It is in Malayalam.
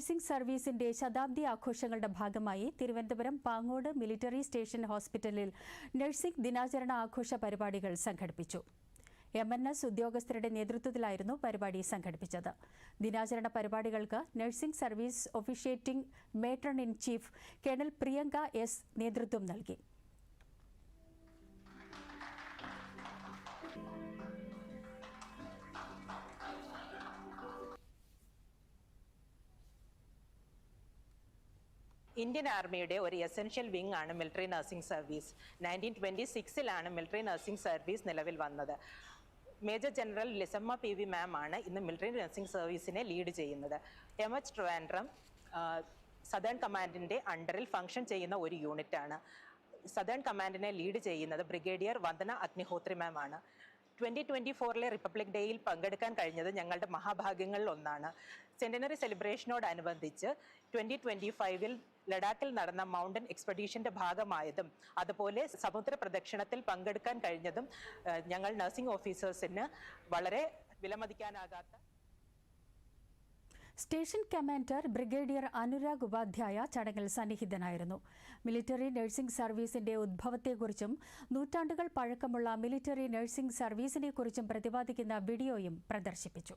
നഴ്സിംഗ് സർവീസിന്റെ ശതാബ്ദി ആഘോഷങ്ങളുടെ ഭാഗമായി തിരുവനന്തപുരം പാങ്ങോട് മിലിറ്ററി സ്റ്റേഷൻ ഹോസ്പിറ്റലിൽ നഴ്സിംഗ് ദിനാചരണ ആഘോഷ പരിപാടികൾ സംഘടിപ്പിച്ചു. എം എൻ എസ് ഉദ്യോഗസ്ഥരുടെ നേതൃത്വത്തിലായിരുന്നു പരിപാടി സംഘടിപ്പിച്ചത്. ദിനാചരണ പരിപാടികൾക്ക് nursing service officiating matron in chief colonel Priyanka S നേതൃത്വം നൽകി. ഇന്ത്യൻ ആർമിയുടെ ഒരു എസെൻഷ്യൽ വിങ് ആണ് military nursing service nineteen twenty സിക്സിലാണ് military nursing service നിലവിൽ വന്നത്. Major general Lizamma P V ma'am ആണ് ഇന്ന് മിലിറ്ററി നഴ്സിംഗ് സർവീസിനെ ലീഡ് ചെയ്യുന്നത്. എം എച്ച് ട്രിവാൻഡ്രം സദേൺ കമാൻഡിന്റെ അണ്ടറിൽ ഫംഗ്ഷൻ ചെയ്യുന്ന ഒരു യൂണിറ്റാണ് സദേൺ കമാൻഡിനെ ലീഡ് ചെയ്യുന്നത് ബ്രിഗേഡിയർ വന്ദന അഗ്നിഹോത്രി മാം ആണ്. ട്വന്റി ട്വന്റി ഫോറിലെ റിപ്പബ്ലിക് ഡേയിൽ പങ്കെടുക്കാൻ കഴിഞ്ഞത് ഞങ്ങളുടെ മഹാഭാഗ്യങ്ങളിൽ ഒന്നാണ്. സെന്റിനറി സെലിബ്രേഷനോടനുബന്ധിച്ച് ട്വന്റി ട്വന്റി ഫൈവിൽ ലഡാക്കിൽ നടന്ന മൗണ്ടൻ എക്സ്പെഡീഷന്റെ ഭാഗമായതും അതുപോലെ സമുദ്ര പ്രദക്ഷിണത്തിൽ പങ്കെടുക്കാൻ കഴിഞ്ഞതും ഞങ്ങൾ നഴ്സിംഗ് ഓഫീസേഴ്സിന് വളരെ വിലമതിക്കാനാകാത്ത station commander brigadier Anurag Upadhyay ചടങ്ങിൽ സന്നിഹിതനായിരുന്നു. മിലിറ്ററി നഴ്സിംഗ് സർവീസിന്റെ ഉദ്ഭവത്തെക്കുറിച്ചും നൂറ്റാണ്ടുകൾ പഴക്കമുള്ള മിലിറ്ററി നഴ്സിംഗ് സർവീസിനെക്കുറിച്ചും പ്രതിപാദിക്കുന്ന വീഡിയോയും പ്രദർശിപ്പിച്ചു.